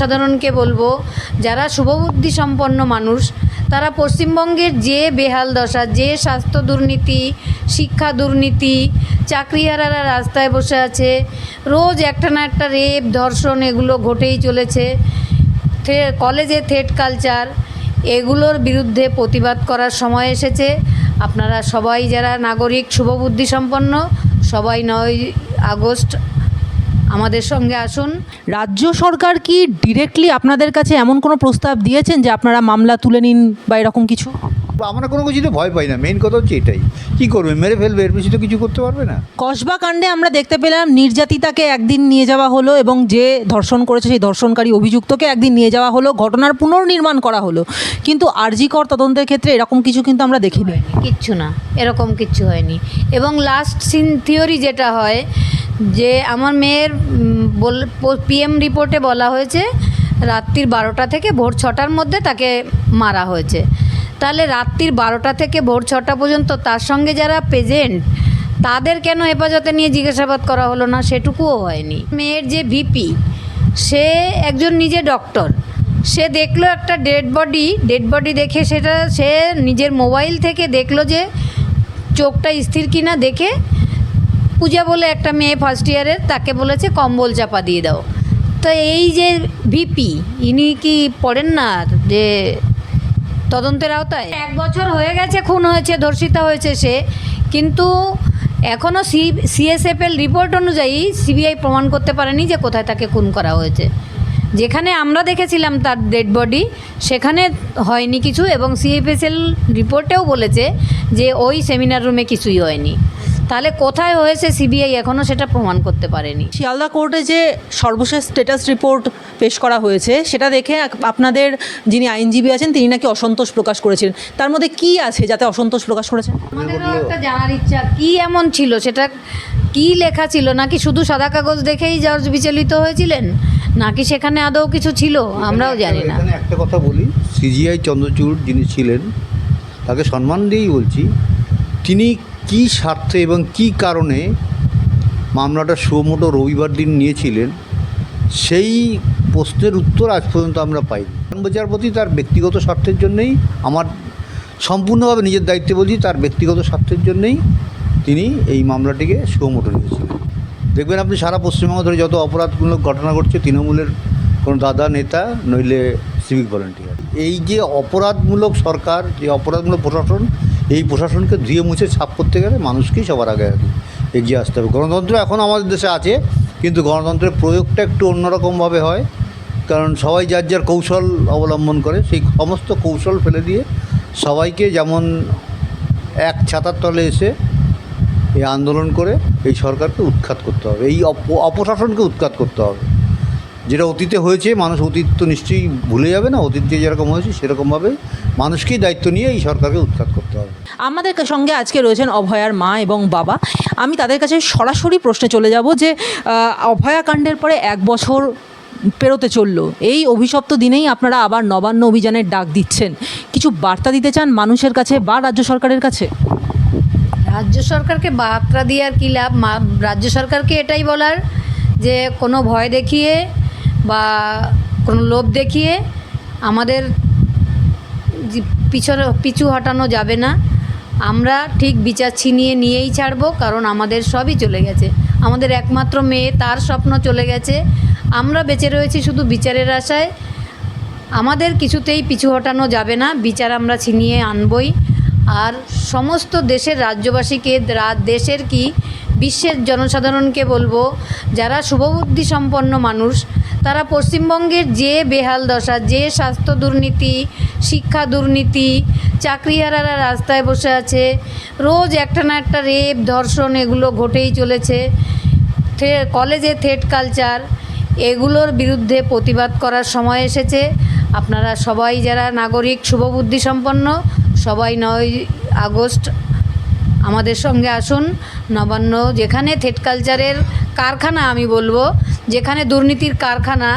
সাধারণকে বলব, যারা শুভবুদ্ধি সম্পন্ন মানুষ, তারা পশ্চিমবঙ্গের যে বেহাল দশা, যে স্বাস্থ্য দুর্নীতি, শিক্ষা দুর্নীতি, চাকরিহারারা রাস্তায় বসে আছে, রোজ একটা না একটা রেপ, ধর্ষণ এগুলো ঘটেই চলেছে। কলেজে থেট কালচার, এগুলোর বিরুদ্ধে প্রতিবাদ করার সময় এসেছে। আপনারা সবাই যারা নাগরিক শুভবুদ্ধি সম্পন্ন, সবাই নয় আগস্ট আমাদের সঙ্গে আসুন। রাজ্য সরকার কি ডিরেক্টলি আপনাদের কাছে এমন কোনো প্রস্তাব দিয়েছেন যে আপনারা মামলা তুলে নিন বা এরকম কিছু? আমরা কোনো কিছুতে ভয় পাই না। মেইন কথা হচ্ছে এটাই। কী করবে? মেরে ফেলবে? এর বেশি তো কিছু করতে পারবে না। কসবা কাণ্ডে আমরা দেখতে পেলাম নির্যাতিতাকে একদিন নিয়ে যাওয়া হলো এবং যে ধর্ষণ করেছে সেই ধর্ষণকারী অভিযুক্তকে একদিন নিয়ে যাওয়া হলো ঘটনার পুনর্নির্মাণ করা হলো। কিন্তু আরজিকর তদন্তের ক্ষেত্রে এরকম কিছু কিন্তু আমরা দেখিনি। কিচ্ছু না। এরকম কিচ্ছু হয়নি। এবং লাস্ট সিন থিওরি যেটা হয় যে আমার মেয়ের বল পিএম রিপোর্টে বলা হয়েছে, রাত্রির বারোটা থেকে ভোর ছটার মধ্যে তাকে মারা হয়েছে। তাহলে রাত্রির বারোটা থেকে ভোর ছটা পর্যন্ত তার সঙ্গে যারা প্রেজেন্ট তাদের কেন হেফাজতে নিয়ে জিজ্ঞাসাবাদ করা হলো না? সেটুকুও হয়নি। মেয়ের যে ভিপি সে একজন নিজে ডক্টর সে দেখল একটা ডেড বডি ডেড বডি দেখে সেটা, সে নিজের মোবাইল থেকে দেখল যে চোখটা স্থির কিনা, দেখে পূজা বলে একটা মেয়ে ফার্স্ট ইয়ারের তাকে বলেছে, কম্বল চাপা দিয়ে দাও। তো এই যে ভিপি ইনি কি পড়েন না যে তদন্তের আওতায়? এক বছর হয়ে গেছে, খুন হয়েছে, ধর্ষিতা হয়েছে সে, কিন্তু এখনও সি সিএসএফের রিপোর্ট অনুযায়ী সিবিআই প্রমাণ করতে পারেনি যে কোথায় তাকে খুন করা হয়েছে। যেখানে আমরা দেখেছিলাম তার ডেড বডি সেখানে হয়নি কিছু এবং সিএফএসএল রিপোর্টেও বলেছে যে ওই সেমিনার রুমে কিছুই হয়নি। তাহলে কোথায় হয়েছে সিবিআই এখনও সেটা প্রমাণ করতে পারেনি। শিয়ালদা কোর্টে যে সর্বশেষ স্ট্যাটাস রিপোর্ট পেশ করা হয়েছে সেটা দেখে আপনাদের যিনি আইনজীবী আছেন তিনি নাকি অসন্তোষ প্রকাশ করেছেন তার মধ্যে কি আছে যাতে অসন্তোষ প্রকাশ করেছেন? আমাদেরও একটা জানার ইচ্ছা কি এমন ছিল? সেটা কি লেখা ছিল? নাকি শুধু সাদা কাগজ দেখেই জর্জ বিচলিত হয়েছিলেন? নাকি সেখানে আদৌ কিছু ছিল? আমরাও জানি না। একটা কথা বলি সিজিআই চন্দ্রচূড় যিনি ছিলেন তাকে সম্মান দিয়েই বলছি তিনি কী স্বার্থে এবং কী কারণে মামলাটা সুমোটো রবিবার দিন নিয়েছিলেন, সেই প্রশ্নের উত্তর আজ পর্যন্ত আমরা প্রধান বিচারপতি তার ব্যক্তিগত স্বার্থের জন্যেই, আমার সম্পূর্ণভাবে নিজের দায়িত্বে বলছি, তার ব্যক্তিগত স্বার্থের জন্যেই তিনি এই মামলাটিকে সুমোটো নিয়েছিলেন। দেখবেন আপনি সারা পশ্চিমবঙ্গ ধরে যত অপরাধমূলক ঘটনা ঘটছে, তৃণমূলের কোনো দাদা, নেতা, নইলে সিভিক ভলেন্টিয়ার। এই যে অপরাধমূলক সরকার, যে অপরাধমূলক প্রশাসন এই প্রশাসনকে ধুয়ে মুছে ছাপ করতে গেলে মানুষকেই সবার আগে এগিয়ে আসতে হবে। গণতন্ত্র এখন আমাদের দেশে আছে, কিন্তু গণতন্ত্রের প্রয়োগটা একটু অন্যরকমভাবে হয়। কারণ সবাই যার যার কৌশল অবলম্বন করে, সেই সমস্ত কৌশল ফেলে দিয়ে সবাইকে যেমন এক ছাতার তলে এসে এই আন্দোলন করে এই সরকারকে উৎখাত করতে হবে, এই অপ- অপশাসনকে উৎখাত করতে হবে। যেটা অতীতে হয়েছে, মানুষ অতীত তো নিশ্চয়ই ভুলে যাবে না, অতীতে যেরকম হয়েছে সেরকমভাবে মানুষকেই দায়িত্ব নিয়ে এই সরকারকে উৎখাত করতে আমাদের সঙ্গে আজকে রয়েছেন অভয়ার মা এবং বাবা। আমি তাদের কাছে সরাসরি প্রশ্নে চলে যাব যে অভয়া কাণ্ডের পরে এক বছর পেরোতে চলল। এই অভিশপ্ত দিনেই আপনারা আবার নবান্ন অভিযানের ডাক দিচ্ছেন। কিছু বার্তা দিতে চান মানুষের কাছে বা রাজ্য সরকারের কাছে? রাজ্য সরকারকে বার্তা দিয়ে আর কী লাভ? মা- রাজ্য সরকারকে এটাই বলার যে কোনো ভয় দেখিয়ে বা কোনো লোভ দেখিয়ে আমাদের যে পিছনে পিছু হটানো যাবে না। আমরা ঠিক বিচার ছিনিয়ে নিয়েই ছাড়বো, কারণ আমাদের সবই চলে গেছে। আমাদের একমাত্র মেয়ে, তার স্বপ্ন চলে গেছে। আমরা বেঁচে রয়েছি শুধু বিচারের আশায়। আমাদের কিছুতেই পিছু হটানো যাবে না, বিচার আমরা ছিনিয়ে আনবই। আর সমস্ত দেশের রাজ্যবাসীকে দেশের কি, বিশ্বের জনসাধারণকে বলব, যারা শুভবুদ্ধি সম্পন্ন মানুষ, তারা পশ্চিমবঙ্গের যে বেহাল দশা, যে স্বাস্থ্য দুর্নীতি শিক্ষা, দুর্নীতি, চাকরিহারারা রাস্তায় বসে আছে। রোজ একটা না একটা রেপ, ধর্ষণ এগুলো ঘটেই চলেছে। কলেজে থেট কালচার, এগুলোর বিরুদ্ধে প্রতিবাদ করার সময় এসেছে। আপনারা সবাই যারা নাগরিক, শুভবুদ্ধি সম্পন্ন, সবাই নয় আগস্ট আমাদের সঙ্গে আসুন। নবান্ন, যেখানে থেট কালচারের কারখানা আমি বলব, যেখানে দুর্নীতির কারখানা,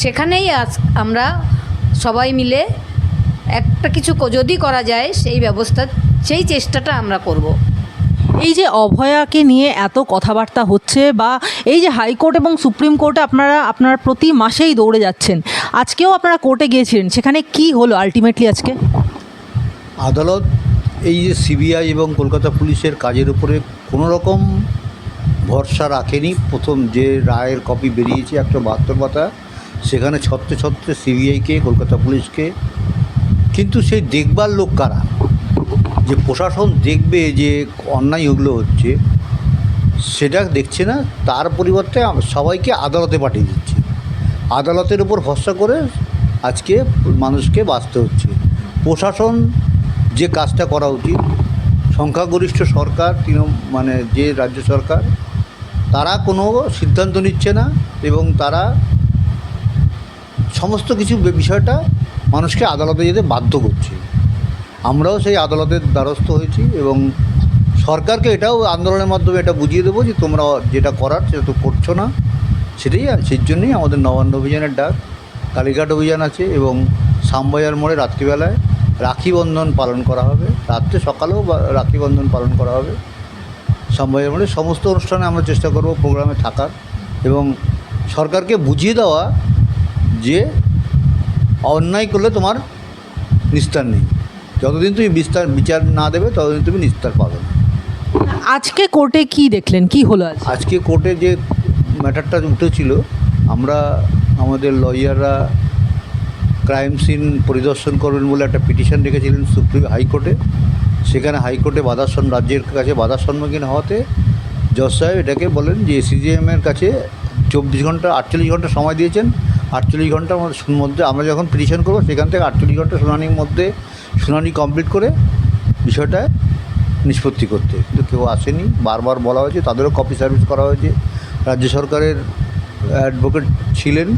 সেখানেই আজ আমরা সবাই মিলে একটা কিছু যদি করা যায় সেই ব্যবস্থা সেই চেষ্টাটা আমরা করব। এই যে অভয়াকে নিয়ে এত কথাবার্তা হচ্ছে বা এই যে হাইকোর্ট এবং সুপ্রিম কোর্টে আপনারা আপনার প্রতি মাসেই দৌড়ে যাচ্ছেন আজকেও আপনারা কোর্টে গিয়েছিলেন সেখানে কি হলো আলটিমেটলি আজকে? আদালত এই যে সিবিআই এবং কলকাতা পুলিশের কাজের উপরে কোনো রকম ভরসা রাখেনি। প্রথম যে রায়ের কপি বেরিয়েছে একশো বাহাত্তর পাতা সেখানে ছত্রে ছত্রে সিবিআইকে কলকাতা পুলিশকে কিন্তু সেই দেখবার লোক কারা? যে প্রশাসন দেখবে যে অন্যায় ওগুলো হচ্ছে, সেটা দেখছে না, তার পরিবর্তে সবাইকে আদালতে পাঠিয়ে দিচ্ছে। আদালতের উপর ভরসা করে আজকে মানুষকে বাঁচতে হচ্ছে। প্রশাসন যে কাজটা করা উচিত, সংখ্যাগরিষ্ঠ সরকার তৃণ মানে যে রাজ্য সরকার, তারা কোনো সিদ্ধান্ত নিচ্ছে না এবং তারা সমস্ত কিছু বিষয়টা মানুষকে আদালতে যেতে বাধ্য করছে। আমরাও সেই আদালতের দ্বারস্থ হয়েছি এবং সরকারকে এটাও আন্দোলনের মাধ্যমে এটা বুঝিয়ে দেবো যে তোমরা যেটা করার সেটা তো করছ না। সেটাই সেই জন্যই আমাদের নবান্ন অভিযানের ডাক। কালীঘাট অভিযান আছে এবং শ্যামবাজার মোড়ে রাত্রিবেলায় রাখি বন্ধন পালন করা হবে। রাত্রে সকালেও রাখি বন্ধন পালন করা হবে। শ্যামবাজার মোড়ে সমস্ত অনুষ্ঠানে আমরা চেষ্টা করব প্রোগ্রামে থাকার এবং সরকারকে বুঝিয়ে দেওয়া যে অন্যায় করলে তোমার নিস্তার নেই। যতদিন তুমি বিস্তার বিচার না দেবে ততদিন তুমি নিস্তার পাবে না। আজকে কোর্টে কি দেখলেন? কি হলো আজকে কোর্টে যে ম্যাটারটা উঠেছিল আমরা আমাদের লয়াররা ক্রাইম সিন পরিদর্শন করবেন বলে একটা পিটিশন রেখেছিলেন সুপ্রিম হাইকোর্টে। সেখানে হাইকোর্টে বাধাসন রাজ্যের কাছে বাধার সম্মুখীন হওয়াতে জজ সাহেব এটাকে বলেন যে সিজিএমের কাছে চব্বিশ ঘণ্টা আটচল্লিশ ঘণ্টা সময় দিয়েছেন। আটচল্লিশ ঘণ্টার মধ্যে আমরা যখন পিটিশন করব, সেখান থেকে আটচল্লিশ ঘণ্টা শুনানির মধ্যে শুনানি কমপ্লিট করে বিষয়টা নিষ্পত্তি করতে। কিন্তু কেউ আসেনি, বারবার বলা হয়েছে, তাদেরও কপি সার্ভিস করা হয়েছে। রাজ্য সরকারের অ্যাডভোকেট ছিলেন,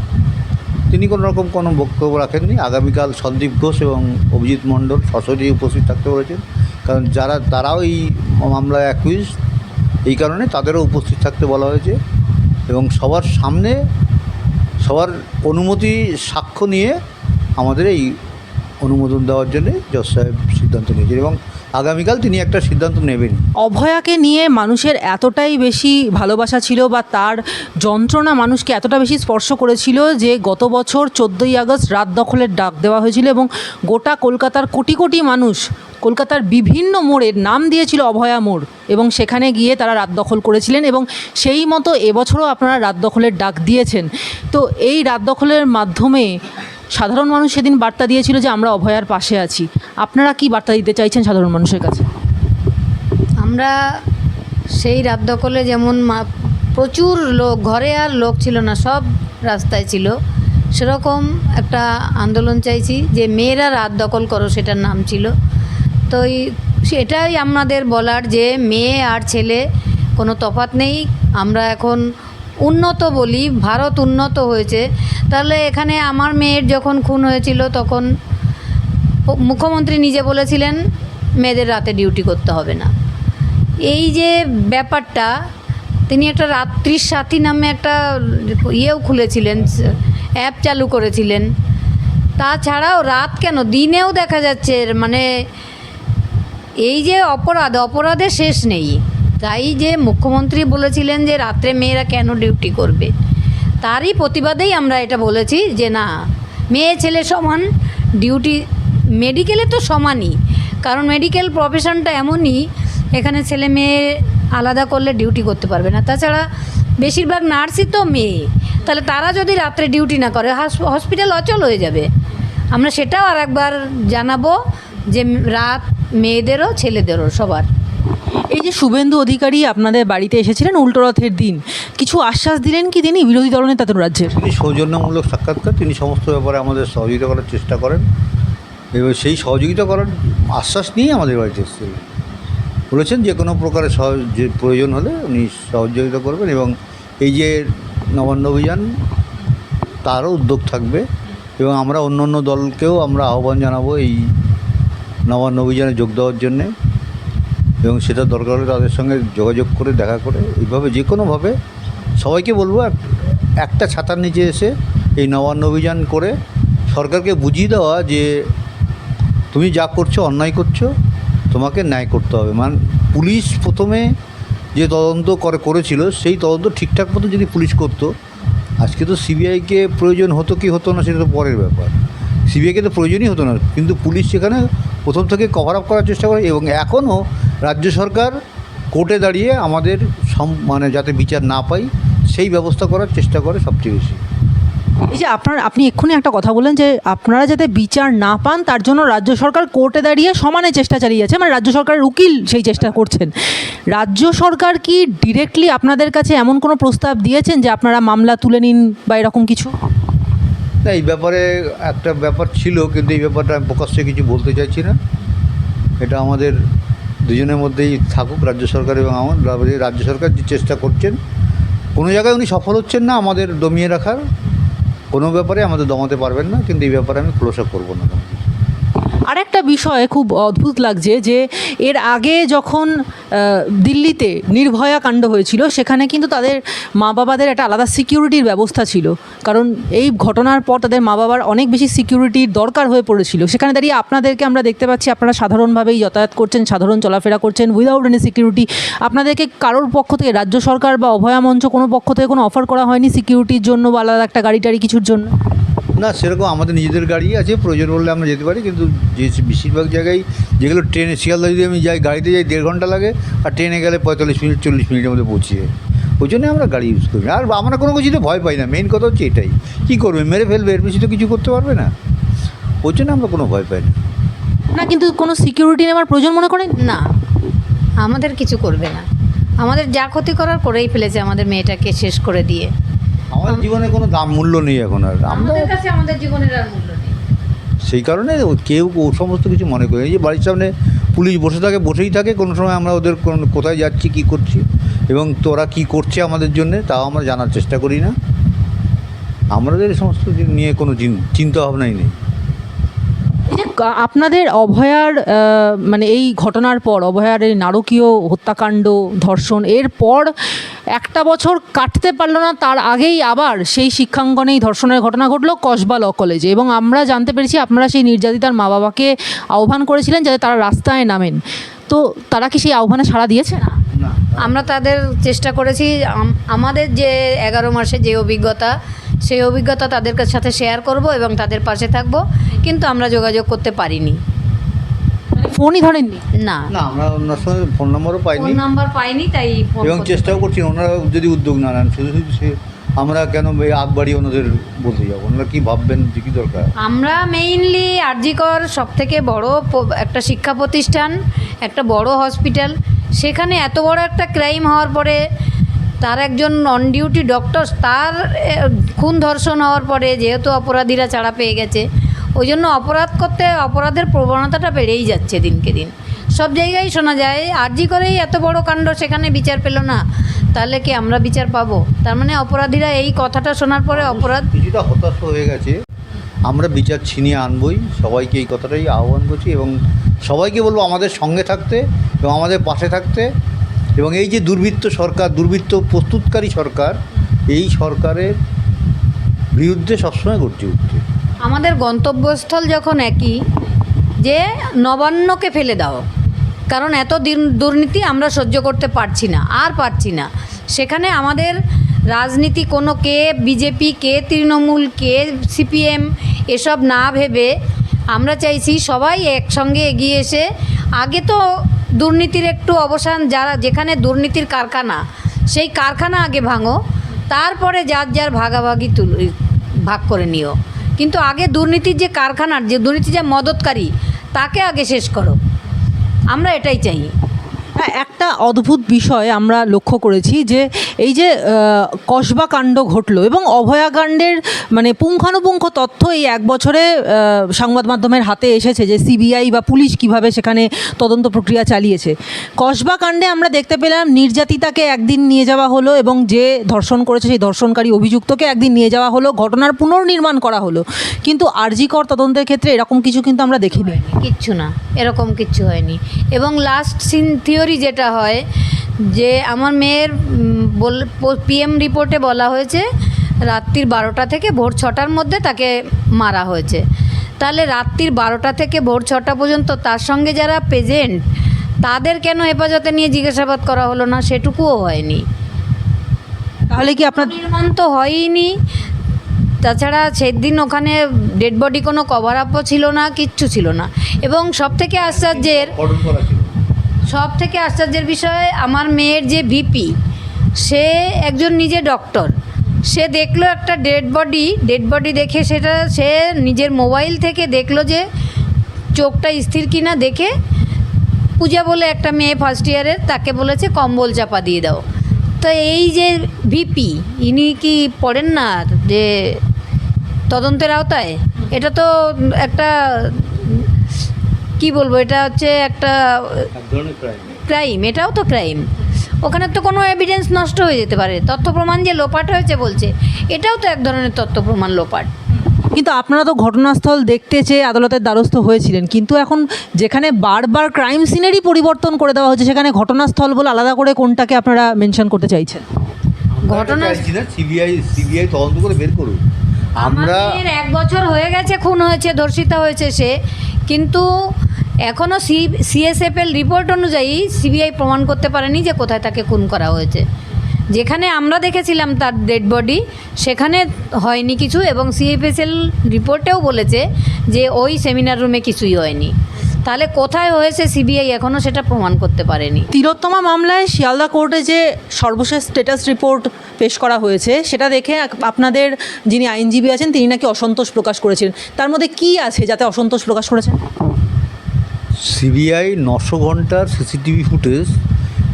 তিনি কোনো রকম কোনো বক্তব্য রাখেননি। আগামীকাল সন্দীপ ঘোষ এবং অভিজিৎ মণ্ডল সশরীরে উপস্থিত থাকতে বলেছেন। কারণ যারা, তারাও এই মামলায় অ্যাকুইজ এই কারণে তাদেরও উপস্থিত থাকতে বলা হয়েছে। এবং সবার সামনে সবার অনুমতি সাক্ষ্য নিয়ে আমাদের এই অনুমোদন দেওয়ার জন্যে জজ সাহেব সিদ্ধান্ত নিয়েছেন এবং আগামীকাল তিনি একটা সিদ্ধান্ত নেবেন। অভয়াকে নিয়ে মানুষের এতটাই বেশি ভালোবাসা ছিল বা তার যন্ত্রণা মানুষকে এতটা বেশি স্পর্শ করেছিল যে গত বছর চোদ্দোই আগস্ট রাত দখলের ডাক দেওয়া হয়েছিল এবং গোটা কলকাতার কোটি কোটি মানুষ, কলকাতার বিভিন্ন মোড়ের নাম দিয়েছিল অভয়া মোড় এবং সেখানে গিয়ে তারা রাত দখল করেছিলেন এবং সেই মতো এবছরও আপনারা রাত দখলের ডাক দিয়েছেন। তো এই রাত দখলের মাধ্যমে সাধারণ মানুষ সেদিন বার্তা দিয়েছিল যে আমরা অভয়ার পাশে আছি। আপনারা কি বার্তা দিতে চাইছেন সাধারণ মানুষের কাছে? আমরা সেই রাত দখলে যেমন প্রচুর লোক, ঘরে আর লোক ছিল না, সব রাস্তায় ছিল। সেরকম একটা আন্দোলন চাইছি যে মেয়েরা রাত দখল করো, সেটার নাম ছিল। তো সেটাই আমাদের বলার যে মেয়ে আর ছেলে কোনো তফাৎ নেই। আমরা এখন উন্নত বলি, ভারত উন্নত হয়েছে। তাহলে এখানে আমার মেয়ের যখন খুন হয়েছিল, তখন মুখ্যমন্ত্রী নিজে বলেছিলেন, মেয়েদের রাতে ডিউটি করতে হবে না। এই যে ব্যাপারটা, তিনি একটা রাত্রির সাথী নামে একটা ইয়েও খুলেছিলেন, অ্যাপ চালু করেছিলেন। তাছাড়াও রাত কেন? দিনেও দেখা যাচ্ছে মানে এই যে অপরাধ, অপরাধে শেষ নেই। তাই যে মুখ্যমন্ত্রী বলেছিলেন যে রাত্রে মেয়েরা কেন ডিউটি করবে, তারই প্রতিবাদেই আমরা এটা বলেছি যে না, মেয়ে ছেলে সমান, ডিউটি, মেডিকেলে তো সমানই, কারণ মেডিকেল প্রফেশনটা এমনই, এখানে ছেলে মেয়ে আলাদা করলে ডিউটি করতে পারবে না। তাছাড়া বেশিরভাগ নার্সই তো মেয়ে, তাহলে তারা যদি রাত্রে ডিউটি না করে, হাস- হসপিটাল অচল হয়ে যাবে। আমরা সেটাও আর একবার জানাব যে রাত মেয়েদেরও ছেলেদেরও সবার। এই যে শুভেন্দু অধিকারী আপনাদের বাড়িতে এসেছিলেন উল্টো রথের দিন, কিছু আশ্বাস দিলেন কি তিনি বিরোধী দলনেতা তরুণ রাজ্যের? তিনি সৌজন্যমূলক সাক্ষাৎকার, তিনি সমস্ত ব্যাপারে আমাদের সহযোগিতা করার চেষ্টা করেন। এবং সেই সহযোগিতা করার আশ্বাস নিয়েই আমাদের বাড়িতে এসেছিলেন। বলেছেন যে কোনো প্রকারের সহ, যে প্রয়োজন হলে উনি সহযোগিতা করবেন এবং এই যে নবান্ন অভিযান, তারও উদ্যোগ থাকবে এবং আমরা অন্য অন্য দলকেও আমরা আহ্বান জানাব এই নবান্ন অভিযানে যোগ দেওয়ার জন্যে। এবং সেটা দরকার হলে তাদের সঙ্গে যোগাযোগ করে, দেখা করে, এইভাবে যে কোনোভাবে সবাইকে বলব, এক- একটা ছাতার নিচে এসে এই নবান্ন অভিযান করে সরকারকে বুঝিয়ে দেওয়া যে তুমি যা করছ, অন্যায় করছ, তোমাকে ন্যায় করতে হবে। মানে পুলিশ প্রথমে যে তদন্ত করে, করেছিল, সেই তদন্ত ঠিকঠাক মতো যদি পুলিশ করতো, আজকে তো সিবিআইকে প্রয়োজন হতো কি হতো না, সেটা তো পরের ব্যাপার। সিবিআইকে তো প্রয়োজনই হতো না, কিন্তু পুলিশ সেখানে প্রথম থেকে কভার আপ করার চেষ্টা করে, এবং এখনও রাজ্য সরকার কোর্টে দাঁড়িয়ে আমাদের সম- মানে যাতে বিচার না পাই সেই ব্যবস্থা করার চেষ্টা করে সবচেয়ে বেশি। এই যে আপনার আপনি এক্ষুনি একটা কথা বললেন যে আপনারা যাতে বিচার না পান তার জন্য রাজ্য সরকার কোর্টে দাঁড়িয়ে সমানে চেষ্টা চালিয়ে যাচ্ছে মানে রাজ্য সরকারের উকিল সেই চেষ্টা করছেন। রাজ্য সরকার কি ডিরেক্টলি আপনাদের কাছে এমন কোনো প্রস্তাব দিয়েছেন যে আপনারা মামলা তুলে নিন বা এরকম কিছু? না এই ব্যাপারে একটা ব্যাপার ছিল কিন্তু এই ব্যাপারটা আমি প্রকাশ্যে কিছু বলতে চাইছি না। এটা আমাদের দুজনের মধ্যেই থাকুক, রাজ্য সরকার এবং আমার রাজ্য সরকার যে চেষ্টা করছেন, কোনো জায়গায় উনি সফল হচ্ছেন না আমাদের দমিয়ে রাখার, কোনো ব্যাপারে আমাদের দমাতে পারবেন না, কিন্তু এই ব্যাপারে আমি খোলসা করব না। আর একটা বিষয় খুব অদ্ভুত লাগছে যে এর আগে যখন দিল্লিতে নির্ভয়া কাণ্ড হয়েছিল, সেখানে কিন্তু তাদের মা বাবাদের একটা আলাদা সিকিউরিটির ব্যবস্থা ছিল। কারণ এই ঘটনার পর তাদের মা বাবার অনেক বেশি সিকিউরিটির দরকার হয়ে পড়েছিল। সেখানে দাঁড়িয়ে আপনাদেরকে আমরা দেখতে পাচ্ছি, আপনারা সাধারণভাবেই যাতায়াত করছেন, সাধারণ চলাফেরা করছেন উইদাউট এনি সিকিউরিটি আপনাদেরকে কারোর পক্ষ থেকে, রাজ্য সরকার বা অভয়া মঞ্চ কোনো পক্ষ থেকে কোনো অফার করা হয়নি সিকিউরিটির জন্য বা আলাদা একটা গাড়ি টাড়ি কিছুর জন্য? না সেরকম আমাদের নিজেদের গাড়ি আছে প্রয়োজন বললে আমরা যেতে পারি কিন্তু যে বেশিরভাগ জায়গায় যেগুলো ট্রেনে শিয়ালদা যদি আমি যাই গাড়িতে যাই দেড় ঘণ্টা লাগে আর ট্রেনে গেলে পঁয়তাল্লিশ মিনিট চল্লিশ মিনিটের মধ্যে পৌঁছে যাই ওই জন্য আমরা গাড়ি ইউজ করি। না। আর আমরা কোনো কিছুতে ভয় পাই না মেন কথা হচ্ছে এটাই। কী করবে? মেরে ফেলবে এর বেশি তো কিছু করতে পারবে না। ওই জন্য আমরা কোনো ভয় পাই না। না কিন্তু কোনো সিকিউরিটি নেওয়ার প্রয়োজন মনে করেন? না আমাদের কিছু করবে না। আমাদের যা ক্ষতি করার করেই ফেলেছে আমাদের মেয়েটাকে শেষ করে দিয়ে। আমাদের জীবনে কোনো দাম মূল্য নেই এখন আর। আমরা আমাদের কাছে আমাদের জীবনের আর মূল্য নেই। সেই কারণে ও- কেউ ও সমস্ত কিছু মনে করে এই যে বাড়ির সামনে পুলিশ বসে থাকে বসেই থাকে কোনো সময় আমরা ওদের কোন- কোথায় যাচ্ছি কি করছি এবং তোরা কি করছে আমাদের জন্য তাও আমরা জানার চেষ্টা করি না। আমাদের এই সমস্ত নিয়ে কোনো চিন- চিন্তা ভাবনাই নেই। আপনাদের অভয়ার মানে এই ঘটনার পর অভয়ার এই নারকীয় হত্যাকাণ্ড ধর্ষণ এর পর একটা বছর কাটতে পারল না, তার আগেই আবার সেই শিক্ষাঙ্গনেই ধর্ষণের ঘটনা ঘটলো কসবা ল কলেজে। এবং আমরা জানতে পেরেছি আপনারা সেই নির্যাতিতার মা বাবাকে আহ্বান করেছিলেন যাতে তারা রাস্তায় নামেন। তো তারা কি সেই আহ্বানে সাড়া দিয়েছে? না আমরা তাদের চেষ্টা করেছি আমাদের যে এগারো মাসে যে অভিজ্ঞতা, সেই অভিজ্ঞতা তাদের সাথে শেয়ার করব এবং তাদের পাশে থাকব। কিন্তু আমরা যোগাযোগ করতে পারিনি। ফোনই ধরেননি? না। না আমরা ওনার সঙ্গে ফোন নম্বরও পাইনি। ফোন নাম্বার পাইনি তাই ফোন এবং করতে চেষ্টাও করছি ওনারা যদি উদ্যোগ না নেন শুধু শুধু সে আমরা কেন এই আগ বাড়িয়ে ওনাদের বলতে যাব? ওনারা কী ভাববেন যে কী দরকার? আমরা মেইনলি আরজিকর সব থেকে বড় প- একটা শিক্ষা প্রতিষ্ঠান একটা বড় হসপিটাল। সেখানে এত বড় একটা ক্রাইম হওয়ার পরে তার একজন অন ডিউটি ডক্টর তার এ, খুন ধর্ষণ হওয়ার পরে যেহেতু অপরাধীরা ছাড়া পেয়ে গেছে ওই জন্য অপরাধ করতে অপরাধের প্রবণতাটা বেড়েই যাচ্ছে দিনকে দিন। সব জায়গায় শোনা যায় আরজি করেই এত বড় কাণ্ড সেখানে বিচার পেল না তাহলে কি আমরা বিচার পাবো? তার মানে অপরাধীরা এই কথাটা শোনার পরে অপরাধ কিছুটা হতাশ হয়ে গেছে। আমরা বিচার ছিনিয়ে আনবই সবাইকে এই কথাটাই আহ্বান করছি এবং সবাইকে বলব আমাদের সঙ্গে থাকতে এবং আমাদের পাশে থাকতে এবং এই যে দুর্বৃত্ত সরকার দুর্বৃত্ত প্রস্তুতকারী সরকার এই সরকারের বিরুদ্ধে সবসময় গর্জে উঠছে। আমাদের গন্তব্যস্থল যখন একই, যে নবান্নকে ফেলে দাও। কারণ এত দিন দুর্নীতি আমরা সহ্য করতে পারছি না, আর পারছি না। সেখানে আমাদের রাজনীতি কোনো কে, বিজেপি কে, তৃণমূল কে, সিপিএম, এসব না ভেবে আমরা চাইছি সবাই একসঙ্গে এগিয়ে এসে আগে তো দুর্নীতির একটু অবসান, যারা যেখানে দুর্নীতির কারখানা, সেই কারখানা আগে ভাঙো, তারপরে যার যার ভাগাভাগি তুল ভাগ করে নিও। কিন্তু আগে দুর্নীতির যে কারখানার যে দুর্নীতি যে মদতকারী, তাকে আগে শেষ করো। আমরা এটাই চাই। একটা অদ্ভুত বিষয় আমরা লক্ষ্য করেছি যে এই যে কসবা কাণ্ড ঘটলো এবং অভয়াকাণ্ডের মানে পুঙ্খানুপুঙ্খ তথ্য এই এক বছরে সংবাদ মাধ্যমের হাতে এসেছে যে সিবিআই বা পুলিশ কীভাবে সেখানে তদন্ত প্রক্রিয়া চালিয়েছে। কসবা কাণ্ডে আমরা দেখতে পেলাম নির্যাতিতাকে একদিন নিয়ে যাওয়া হলো এবং যে ধর্ষণ করেছে সেই ধর্ষণকারী অভিযুক্তকে একদিন নিয়ে যাওয়া হলো, ঘটনার পুনর্নির্মাণ করা হলো। কিন্তু আরজিকর তদন্তের ক্ষেত্রে এরকম কিছু কিন্তু আমরা দেখিনি। কিচ্ছু না, এরকম কিচ্ছু হয়নি। এবং লাস্ট সিন থিওরি যেটা হয় যে আমার মেয়ের বল পিএম রিপোর্টে বলা হয়েছে রাত্রির বারোটা থেকে ভোর ছটার মধ্যে তাকে মারা হয়েছে। তাহলে রাত্রির বারোটা থেকে ভোর ছটা পর্যন্ত তার সঙ্গে যারা প্রেজেন্ট তাদের কেন হেফাজতে নিয়ে জিজ্ঞাসাবাদ করা হলো না? সেটুকুও হয়নি। তাহলে কি আপনার নির্মাণ তো হয়ইনি তাছাড়া সেদিন ওখানে ডেড বডি কোনো কভার আপও ছিল না কিচ্ছু ছিল না। এবং সব থেকে আশ্চর্যের সব থেকে আশ্চর্যের বিষয়, আমার মেয়ের যে ভিপি সে একজন নিজে ডক্টর সে দেখল একটা ডেড বডি ডেড বডি দেখে সেটা, সে নিজের মোবাইল থেকে দেখল যে চোখটা স্থির কিনা, দেখে পূজা বলে একটা মেয়ে ফার্স্ট ইয়ারের তাকে বলেছে, কম্বল চাপা দিয়ে দাও। তো এই যে ভিপি ইনি কি পড়েন না যে তদন্তের আওতায়? এটা তো একটা কি বলব এটা হচ্ছে একটা ক্রাইম ক্রাইম এটাও তো ক্রাইম ওখানে তো কোনো এভিডেন্স নষ্ট হয়ে যেতে পারে। তথ্য প্রমাণ যে লোপাট হয়েছে বলছে এটাও তো এক ধরনের তথ্য প্রমাণ লোপাট। কিন্তু আপনারা তো ঘটনাস্থল দেখতে চেয়ে আদালতের দ্বারস্থ হয়েছিলেন। কিন্তু এখন যেখানে বারবার ক্রাইম সিনেরই পরিবর্তন করে দেওয়া হচ্ছে সেখানে ঘটনাস্থল বলে আলাদা করে কোনটাকে আপনারা মেনশন করতে চাইছেন? ঘটনা সিবিআই সিবিআই তদন্ত করে বের আমরা আমার এক বছর হয়ে গেছে খুন হয়েছে ধর্ষিতা হয়েছে সে। কিন্তু এখনও সি সিএসএফের রিপোর্ট অনুযায়ী সিবিআই প্রমাণ করতে পারেনি যে কোথায় তাকে খুন করা হয়েছে। যেখানে আমরা দেখেছিলাম তার ডেড বডি সেখানে হয়নি কিছু এবং সিএফএসএল রিপোর্টেও বলেছে যে ওই সেমিনার রুমে কিছুই হয়নি। তাহলে কোথায় হয়েছে সিবিআই এখনও সেটা প্রমাণ করতে পারেনি। তিলোত্তমা মামলায় শিয়ালদা কোর্টে যে সর্বশেষ স্ট্যাটাস রিপোর্ট পেশ করা হয়েছে সেটা দেখে আপনাদের যিনি আইনজীবী আছেন তিনি নাকি অসন্তোষ প্রকাশ করেছেন তার মধ্যে কি আছে যাতে অসন্তোষ প্রকাশ করেছেন সিবিআই নশো ঘণ্টার সিসিটিভি ফুটেজ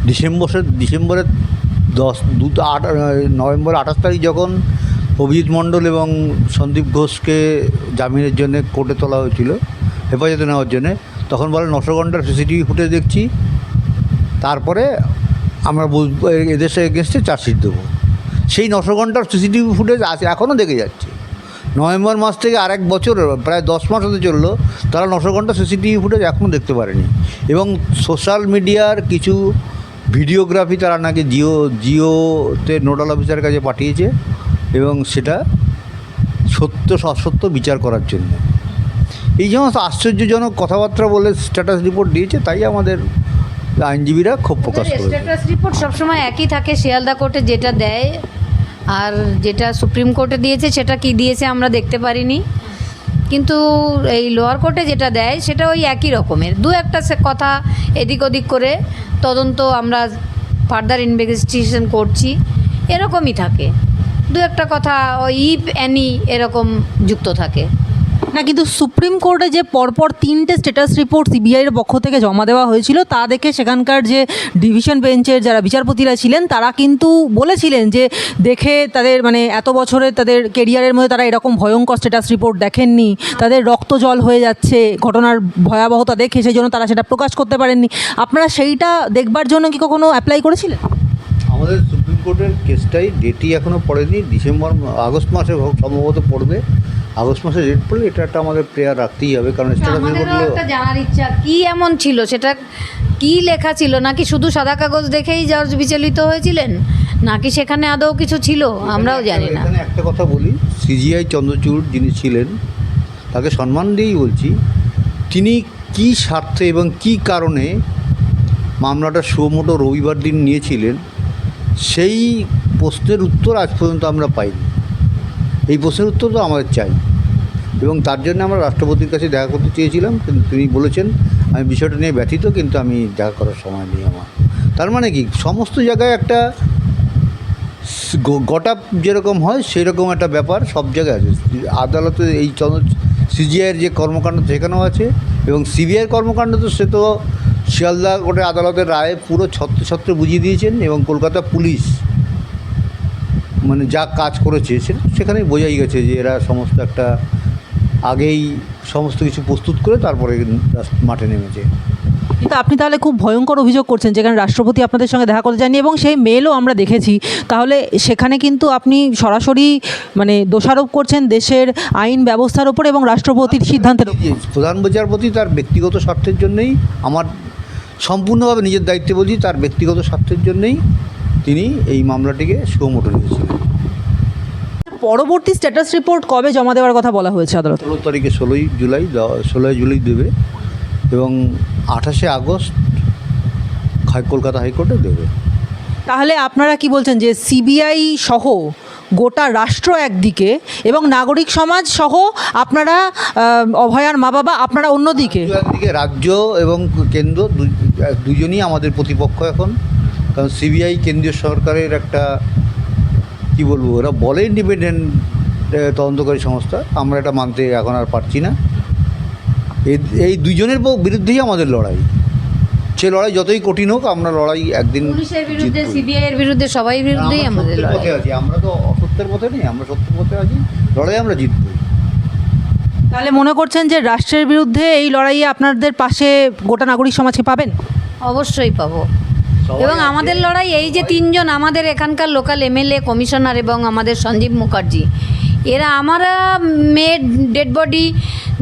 ডিসেম্বরের ডিসেম্বরের দশ দু আট নভেম্বর আঠাশ তারিখ যখন অভিজিৎ মণ্ডল এবং সন্দীপ ঘোষকে জামিনের জন্য কোর্টে তোলা হয়েছিল হেফাজতে নেওয়ার জন্যে তখন বলে নশো ঘণ্টার সিসিটিভি ফুটেজ দেখছি। তারপরে আমরা এদেশে এগেনস্টে চার্জশিট দেবো। সেই নশো ঘণ্টার সিসিটিভি ফুটেজ আছে এখনও দেখে যাচ্ছে। নভেম্বর মাস থেকে আরেক বছর, প্রায় দশ মাস হতে চলল, তারা নশো ঘণ্টা সিসিটিভি ফুটেজ এখনও দেখতে পারেনি। এবং সোশ্যাল মিডিয়ার কিছু ভিডিওগ্রাফি তারা নাকি জিও, জিওতে নোডাল অফিসারের কাছে পাঠিয়েছে এবং সেটা সত্য সসত্য বিচার করার জন্য। এই সমস্ত আশ্চর্যজনক কথাবার্তা বলে স্ট্যাটাস রিপোর্ট দিয়েছে তাই আমাদের আইনজীবীরা ক্ষোভ প্রকাশ করেছে। স্ট্যাটাস রিপোর্ট সবসময় একই থাকে শিয়ালদা কোর্টে যেটা দেয় আর যেটা সুপ্রিম কোর্টে দিয়েছে সেটা কি দিয়েছে আমরা দেখতে পারিনি। কিন্তু এই লোয়ার কোর্টে যেটা দেয় সেটা ওই একই রকমের। দু একটা সে কথা এদিক ওদিক করে তদন্ত আমরা ফার্দার ইনভেস্টিগেশন করছি এরকমই থাকে। দু একটা কথা ওই ইপ অ্যানি এরকম যুক্ত থাকে। না, কিন্তু সুপ্রিম কোর্টে যে পরপর তিনটে স্ট্যাটাস রিপোর্ট সিবিআইয়ের পক্ষ থেকে জমা দেওয়া হয়েছিল, তা দেখে সেখানকার যে ডিভিশন বেঞ্চের যারা বিচারপতিরা ছিলেন, তারা কিন্তু বলেছিলেন যে দেখে তাদের মানে এত বছরের তাদের কেরিয়ারের মধ্যে তারা এরকম ভয়ঙ্কর স্ট্যাটাস রিপোর্ট দেখেননি, তাদের রক্ত জল হয়ে যাচ্ছে, ঘটনার ভয়াবহতা দেখে সেই জন্য তারা সেটা প্রকাশ করতে পারেননি। আপনারা সেইটা দেখবার জন্য কি কখনো অ্যাপ্লাই করেছিলেন? আমাদের সুপ্রিম কোর্টের কেসটাই ডেটই এখনও পড়েনি ডিসেম্বর আগস্ট মাসে সম্ভবত পড়বে। আগস্ট মাসে ডেট পড়লে এটা একটা আমাদের প্রেয়ার রাখতেই হবে কারণ আমাদেরও একটা জানার ইচ্ছা। কি এমন ছিল? সেটা কি লেখা ছিল? নাকি শুধু সাদা কাগজ দেখেই জর্জ বিচলিত হয়েছিলেন? নাকি সেখানে আদৌ কিছু ছিল? আমরাও জানি না। একটা কথা বলি সিজিআই চন্দ্রচূড় যিনি ছিলেন তাকে সম্মান দিয়েই বলছি তিনি কি স্বার্থে এবং কি কারণে মামলাটা সুমোটো রবিবার দিন নিয়েছিলেন সেই প্রশ্নের উত্তর আজ পর্যন্ত আমরা পাইনি। এই প্রশ্নের উত্তর তো আমাদের চাই। এবং তার জন্য আমরা রাষ্ট্রপতির কাছে দেখা করতে চেয়েছিলাম, কিন্তু তিনি বলেছেন, আমি বিষয়টা নিয়ে ব্যথিত, কিন্তু আমি দেখা করার সময় নেই আমার। তার মানে কি? সমস্ত জায়গায় একটা গটা যেরকম হয়, সেরকম একটা ব্যাপার সব জায়গায় আছে। আদালতে এই সিজিআইয়ের যে কর্মকাণ্ড, সেখানেও আছে। এবং সিবিআইয়ের কর্মকাণ্ড তো সে তো শিয়ালদা কোর্টে আদালতের রায়ে পুরো ছত্রে ছত্রে বুঝিয়ে দিয়েছেন এবং কলকাতা পুলিশ মানে যা কাজ করেছে সেটা সেখানেই বোঝাই গেছে যে এরা সমস্ত একটা আগেই সমস্ত কিছু প্রস্তুত করে তারপরে মাঠে নেমেছে। কিন্তু আপনি তাহলে খুব ভয়ঙ্কর অভিযোগ করছেন যেখানে রাষ্ট্রপতি আপনাদের সঙ্গে দেখা করতে যাননি এবং সেই মেলও আমরা দেখেছি। তাহলে সেখানে কিন্তু আপনি সরাসরি মানে দোষারোপ করছেন দেশের আইন ব্যবস্থার ওপর এবং রাষ্ট্রপতির সিদ্ধান্তের প্রধান বিচারপতি তার ব্যক্তিগত স্বার্থের জন্যই আমার সম্পূর্ণভাবে নিজের দায়িত্বে বলছি তার ব্যক্তিগত স্বার্থের জন্যই তিনি এই মামলাটিকে সুমোটো নিয়েছিলেন পরবর্তী স্ট্যাটাস রিপোর্ট কবে জমা দেওয়ার কথা বলা হয়েছে আদালত? ষোলো তারিখে ষোলোই জুলাই ষোলোই জুলাই দেবে এবং আঠাশে আগস্ট হাই কলকাতা হাইকোর্টে দেবে। তাহলে আপনারা কি বলছেন যে সিবিআই সহ গোটা রাষ্ট্র একদিকে এবং নাগরিক সমাজ সহ আপনারা অভয়ার মা বাবা আপনারা অন্যদিকে? একদিকে রাজ্য এবং কেন্দ্র দুজনই আমাদের প্রতিপক্ষ এখন। কারণ সিবিআই কেন্দ্রীয় সরকারের একটা কি বলব ওরা বলে ইন্ডিপেন্ডেন্ট তদন্তকারী সংস্থা। আমরা এটা মানতে এখন আর পারছি না। এই- এই দুজনের বিরুদ্ধেই আমাদের লড়াই। সে লড়াই যতই কঠিন হোক আমরা লড়াই একদিন পুলিশের বিরুদ্ধে সিবিআই এর বিরুদ্ধে সবাই বিরুদ্ধেই আমরা আমাদের লড়াই। আছি। আমরা তো অসত্যের পথে নেই আমরা সত্যের পথে আছি। লড়াই আমরা জিতবই তাহলে মনে করছেন যে রাষ্ট্রের বিরুদ্ধে এই লড়াইয়ে আপনাদের পাশে গোটা নাগরিক সমাজকে পাবেন? অবশ্যই পাবো। এবং আমাদের লড়াই এই যে তিনজন আমাদের এখানকার লোকাল এমএলএ কমিশনার এবং আমাদের সঞ্জীব মুখার্জি। এরা আমরা মেয়ের ডেড বডি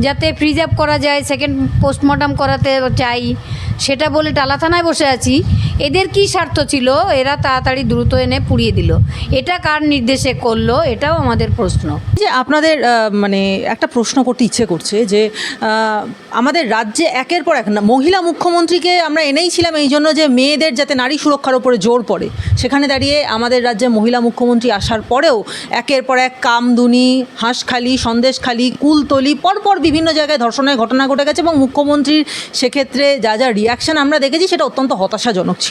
যাতে প্রিজার্ভ করা যায় সেকেন্ড পোস্টমর্টম করাতে চাই সেটা বলে টালা থানায় বসে আছি। এদের কি স্বার্থ ছিল? এরা তাড়াতাড়ি দ্রুত এনে পুড়িয়ে দিল। এটা কার নির্দেশে করল? এটাও আমাদের প্রশ্ন। যে আপনাদের মানে একটা প্রশ্ন করতে ইচ্ছে করছে যে আমাদের রাজ্যে একের পর এক মহিলা মুখ্যমন্ত্রীকে আমরা এনেইছিলাম এই জন্য যে মেয়েদের যাতে নারী সুরক্ষার উপরে জোর পড়ে। সেখানে দাঁড়িয়ে আমাদের রাজ্যে মহিলা মুখ্যমন্ত্রী আসার পরেও একের পর এক কামদুনি, হাঁসখালি, সন্দেশখালি, কুলতলি, পরপর বিভিন্ন জায়গায় ধর্ষণের ঘটনা ঘটে গেছে এবং মুখ্যমন্ত্রীর সেক্ষেত্রে যা যা রিয়াকশন আমরা দেখেছি সেটা অত্যন্ত হতাশাজনক ছিল।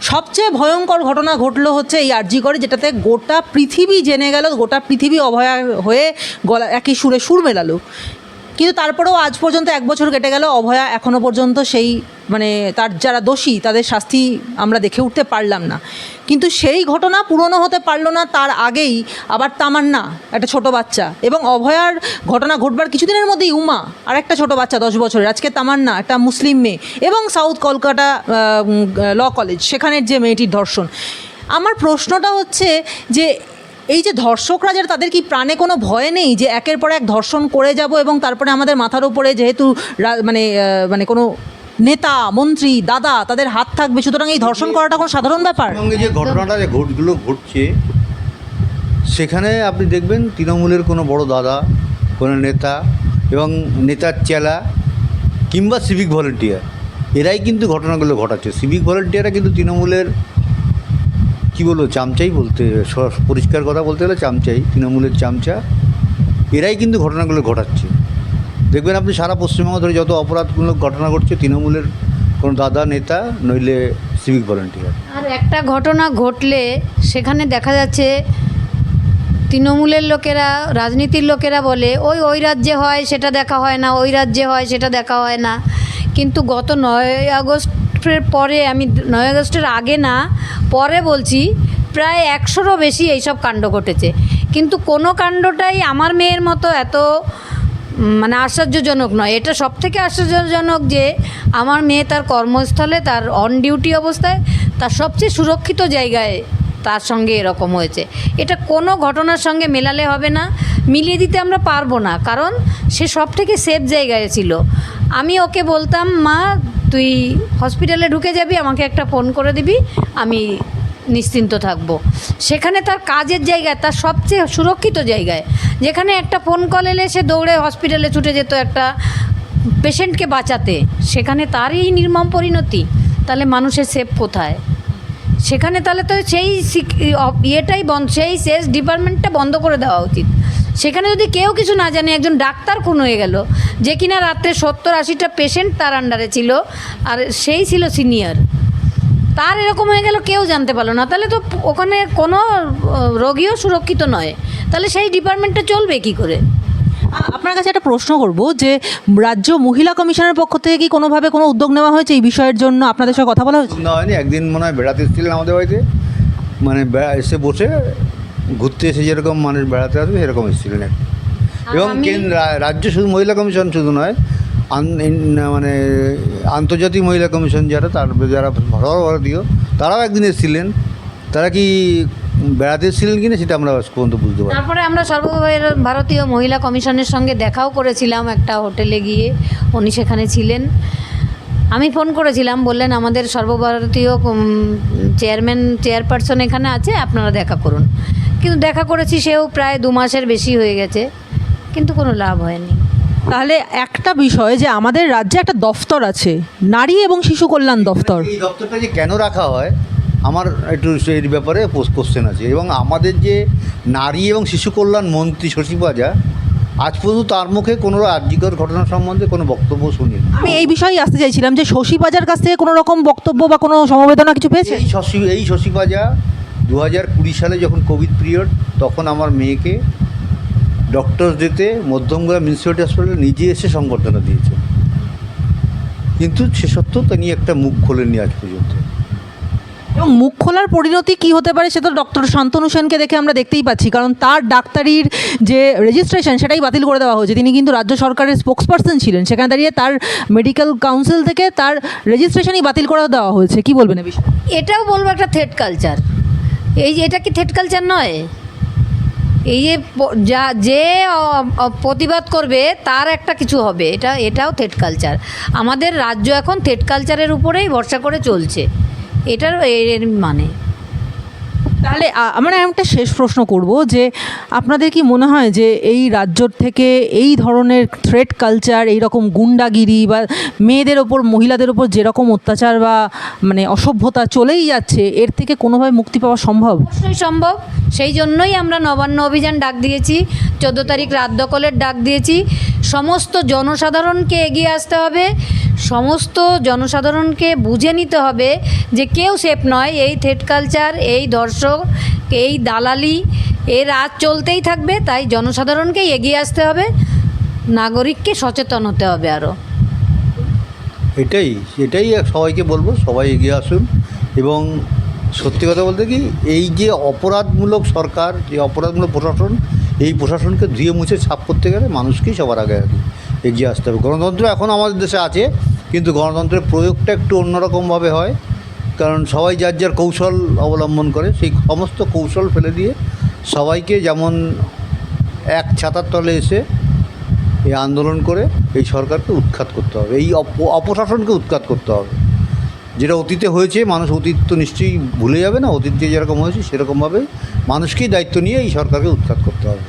সবচেয়ে ভয়ঙ্কর ঘটনা ঘটলো হচ্ছে এই আরজি করে, যেটাতে গোটা পৃথিবী জেনে গেল, গোটা পৃথিবী অভয়া হয়ে গলা, একই সুরে সুর মেলালো। কিন্তু তারপরেও আজ পর্যন্ত এক বছর কেটে গেল। অভয়া এখনও পর্যন্ত সেই মানে তার যারা দোষী, তাদের শাস্তি আমরা দেখে উঠতে পারলাম না। কিন্তু সেই ঘটনা পুরনো হতে পারল না, তার আগেই আবার তামান্না, একটা ছোট বাচ্চা এবং অভয়ার ঘটনা ঘটবার কিছুদিনের মধ্যেই উমা, আর একটা ছোট বাচ্চা, দশ বছরের, আজকে তামান্না, একটা মুসলিম মেয়ে এবং সাউথ কলকাতা ল কলেজ, সেখানের যে মেয়েটির ধর্ষণ। আমার প্রশ্নটা হচ্ছে যে এই যে ধর্ষকরা যারা তাদের কি প্রাণে কোনো ভয় নেই যে একের পর এক ধর্ষণ করে যাব এবং তারপরে আমাদের মাথার উপরে যেহেতু মানে মানে কোনো নেতা মন্ত্রী দাদা তাদের হাত থাকবে সুতরাং এই ধর্ষণ করাটা কোনো সাধারণ ব্যাপার? যে ঘটনাটা যে ঘটগুলো ঘটছে সেখানে আপনি দেখবেন তৃণমূলের কোনো বড় দাদা কোনো নেতা এবং নেতার চেলা কিংবা সিভিক ভলেন্টিয়ার এরাই কিন্তু ঘটনাগুলো ঘটাচ্ছে। সিভিক ভলেন্টিয়াররা কিন্তু তৃণমূলের কী বলব, চামচাই বলতে পরিষ্কার কথা বলতে গেলে চামচাই, তৃণমূলের চামচা। এরাই কিন্তু ঘটনাগুলো ঘটাচ্ছে। দেখবেন আপনি সারা পশ্চিমবঙ্গ ধরে যত অপরাধমূলক ঘটনা ঘটছে, তৃণমূলের কোনো দাদা, নেতা, নইলে সিভিক ভলেন্টিয়ার আর একটা ঘটনা ঘটলে সেখানে দেখা যাচ্ছে, তৃণমূলের লোকেরা, রাজনীতির লোকেরা বলে, ওই ওই রাজ্যে হয়, সেটা দেখা হয় না, ওই রাজ্যে হয়, সেটা দেখা হয় না। কিন্তু গত নয় আগস্টের পরে আমি নয় আগস্টের আগে না, পরে বলছি প্রায় একশোরও বেশি এইসব কাণ্ড ঘটেছে। কিন্তু কোনো কাণ্ডটাই আমার মেয়ের মতো এত মানে আশ্চর্যজনক নয়। এটা সব থেকে আশ্চর্যজনক যে আমার মেয়ে তার কর্মস্থলে, তার অন ডিউটি অবস্থায়, তার সবচেয়ে সুরক্ষিত জায়গায় তার সঙ্গে এরকম হয়েছে। এটা কোনো ঘটনার সঙ্গে মেলালে হবে না, মিলিয়ে দিতে আমরা পারব না, কারণ সে সব থেকে সেফ জায়গায় ছিল। আমি ওকে বলতাম, মা তুই হসপিটালে ঢুকে যাবি, আমাকে একটা ফোন করে দিবি, আমি নিশ্চিন্ত থাকব। সেখানে তার কাজের জায়গায়, তার সবচেয়ে সুরক্ষিত জায়গায়, যেখানে একটা ফোন কল এলে সে দৌড়ে হসপিটালে ছুটে যেত একটা পেশেন্টকে বাঁচাতে, সেখানে তারই নির্মম পরিণতি। তাহলে মানুষের সেফ কোথায়? সেখানে তাহলে তো সেই ইয়েটাই বন্ধ, সেই শেষ ডিপার্টমেন্টটা বন্ধ করে দেওয়া উচিত। সেখানে যদি কেউ কিছু না জানে একজন ডাক্তার খুন হয়ে গেল যে কিনা রাত্রে সত্তর আশিটা পেশেন্ট তার আন্ডারে ছিল আর সেই ছিল সিনিয়র তার এরকম হয়ে গেল কেউ জানতে পারল না। তাহলে তো ওখানে কোনো রোগীও সুরক্ষিত নয়। তাহলে সেই ডিপার্টমেন্টটা চলবে কি করে? আপনার কাছে একটা প্রশ্ন করব যে রাজ্য মহিলা কমিশনের পক্ষ থেকে কি কোনোভাবে কোনো উদ্যোগ নেওয়া হয়েছে এই বিষয়ের জন্য? আপনাদের সঙ্গে কথা বলা হয়েছে? না হয়নি একদিন মনে হয় বেড়াতে এসেছিলেন আমাদের বাড়িতে। মানে বেড়া এসে বসে ঘুরতে এসে যেরকম মানুষ বেড়াতে আসবে সেরকম এসেছিলেন। এবং কেন্দ্র রাজ্য শুধু মহিলা কমিশন শুধু নয় মানে আন্তর্জাতিক মহিলা কমিশন যারা তার যারা সর্বভারতীয় তারাও একদিন এসেছিলেন। তারা কি বেড়াতে এসেছিলেন কিনা সেটা আমরা পর্যন্ত বুঝতে পারি তারপরে আমরা সর্বভারতীয় মহিলা কমিশনের সঙ্গে দেখাও করেছিলাম একটা হোটেলে গিয়ে উনি সেখানে ছিলেন। আমি ফোন করেছিলাম বললেন আমাদের সর্বভারতীয় চেয়ারম্যান চেয়ারপারসন এখানে আছে আপনারা দেখা করুন। কিন্তু দেখা করেছি সেও প্রায় দু মাসের বেশি হয়ে গেছে কিন্তু কোনো লাভ হয়নি। তাহলে একটা বিষয় যে আমাদের রাজ্যে একটা দফতর আছে নারী এবং শিশু কল্যাণ দফতর। এই দপ্তরটা যে কেন রাখা হয়? আমার একটু এর ব্যাপারে কোশ্চেন আছে। এবং আমাদের যে নারী এবং শিশু কল্যাণ মন্ত্রী শশী পাজা আজ পর্যন্ত তার মুখে কোনো রাজ্যিকর ঘটনা সম্বন্ধে কোনো বক্তব্য শুনিনি। আমি এই বিষয়েই আসতে চাইছিলাম যে শশী বাজার কাছ থেকে কোনো রকম বক্তব্য বা কোনো সমবেদনা কিছু পেয়েছে? এই শশী এই শশী পাজা দু হাজার কুড়ি সালে যখন কোভিড পিরিয়ড তখন আমার মেয়েকে ডক্টরস ডেতে মধ্যমগ্রাম মিউনিসিপ্যালিটি হসপিটালে নিজে এসে সংবর্ধনা দিয়েছে। কিন্তু সে সত্ত্বেও তিনি একটা মুখ খোলেননি আজ পর্যন্ত। এবং মুখ খোলার পরিণতি কি হতে পারে সেটা ডক্টর শান্তনু সেনকে দেখে আমরা দেখতেই পাচ্ছি। কারণ তার ডাক্তারির যে রেজিস্ট্রেশন সেটাই বাতিল করে দেওয়া হয়েছে। তিনি কিন্তু রাজ্য সরকারের স্পোক্স পার্সন ছিলেন। সেখানে দাঁড়িয়ে তার মেডিকেল কাউন্সিল থেকে তার রেজিস্ট্রেশনই বাতিল করে দেওয়া হয়েছে। কি বলবেন এ বিষয়ে? এটাও বলব একটা থেট কালচার এই যে এটা কি থেট কালচার নয়? এই যে যা, যে প্রতিবাদ করবে, তার একটা কিছু হবে। এটা, এটাও থেট কালচার আমাদের রাজ্য এখন থেট কালচারের উপরেই ভরসা করে চলছে। এটার এর মানে। তাহলে আমরা একটা শেষ প্রশ্ন করব যে আপনাদের কি মনে হয় যে এই রাজ্যর থেকে এই ধরনের থ্রেড কালচার এই রকম গুন্ডাগিরি বা মেয়েদের ওপর, মহিলাদের ওপর যেরকম অত্যাচার বা মানে অসভ্যতা চলেই যাচ্ছে, এর থেকে কোনোভাবে মুক্তি পাওয়া সম্ভব? অবশ্যই সম্ভব। সেই জন্যই আমরা নবান্ন অভিযান ডাক দিয়েছি, চোদ্দ তারিখ রাত দখলের ডাক দিয়েছি। সমস্ত জনসাধারণকে এগিয়ে আসতে হবে, সমস্ত জনসাধারণকে বুঝে নিতে হবে যে কেউ সেফ নয়। এই থেট কালচার এই দর্শক এই দালালি এর আজ চলতেই থাকবে, তাই জনসাধারণকেই এগিয়ে আসতে হবে, নাগরিককে সচেতন হতে হবে আরও এটাই এটাই সবাইকে বলব, সবাই এগিয়ে আসুন। এবং সত্যি কথা বলতে কি, এই যে অপরাধমূলক সরকার, যে অপরাধমূলক প্রশাসন, এই প্রশাসনকে ধুয়ে মুছে ছাপ করতে গেলে মানুষকেই সবার আগে আগে এগিয়ে আসতে হবে। গণতন্ত্র এখন আমাদের দেশে আছে, কিন্তু গণতন্ত্রের প্রয়োগটা একটু অন্যরকমভাবে হয়। কারণ সবাই যার যার কৌশল অবলম্বন করে, সেই সমস্ত কৌশল ফেলে দিয়ে সবাইকে যেমন এক ছাতার তলে এসে এই আন্দোলন করে এই সরকারকে উৎখাত করতে হবে, এই অপ- অপশাসনকে উৎখাত করতে হবে। যেটা অতীতে হয়েছে, মানুষ অতীত তো নিশ্চয়ই ভুলে যাবে না, অতীতে যেরকম হয়েছে সেরকমভাবে মানুষকেই দায়িত্ব নিয়ে এই সরকারকে উৎখাত করতে হবে।